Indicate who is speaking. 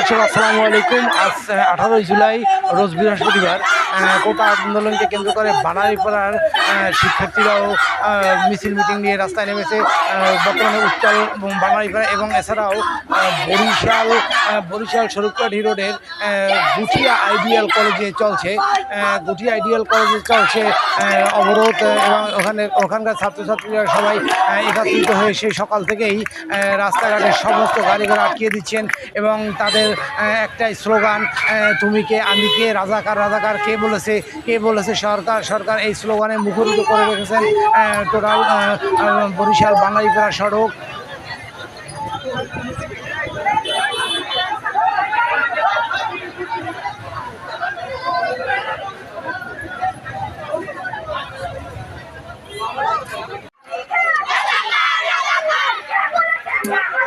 Speaker 1: দর্শক, আসসালামু আলাইকুম। আজ আঠারোই জুলাই, রোজ বৃহস্পতিবার। কোটা আন্দোলনকে কেন্দ্র করে বানারীপাড়ার শিক্ষার্থীরাও মিছিল মিটিং নিয়ে রাস্তায় নেমেছে। বর্তমানে উত্তাল বানারীপাড়া এবং এছাড়াও বরিশাল বরিশাল স্বরূপকাঠি রোডের গুঠিয়া আইডিয়াল কলেজে চলছে। গুঠিয়া আইডিয়াল কলেজে চলছে অবরোধ এবং ওখানে ওখানকার ছাত্রছাত্রীরা সবাই একত্রিত হয়ে সেই সকাল থেকেই রাস্তাঘাটের সমস্ত গাড়ি ঘোড়া আটকিয়ে দিচ্ছেন এবং তাদের একটাই স্লোগান তুমি কে? আমি কে? রাজাকার রাজাকার! কে বলেছে? কে বলেছে সরকার? সরকার! এই স্লোগানে মুখরিত করে রেখেছেন টোটাল বরিশাল বাঙালিপাড়া সড়ক। Yeah.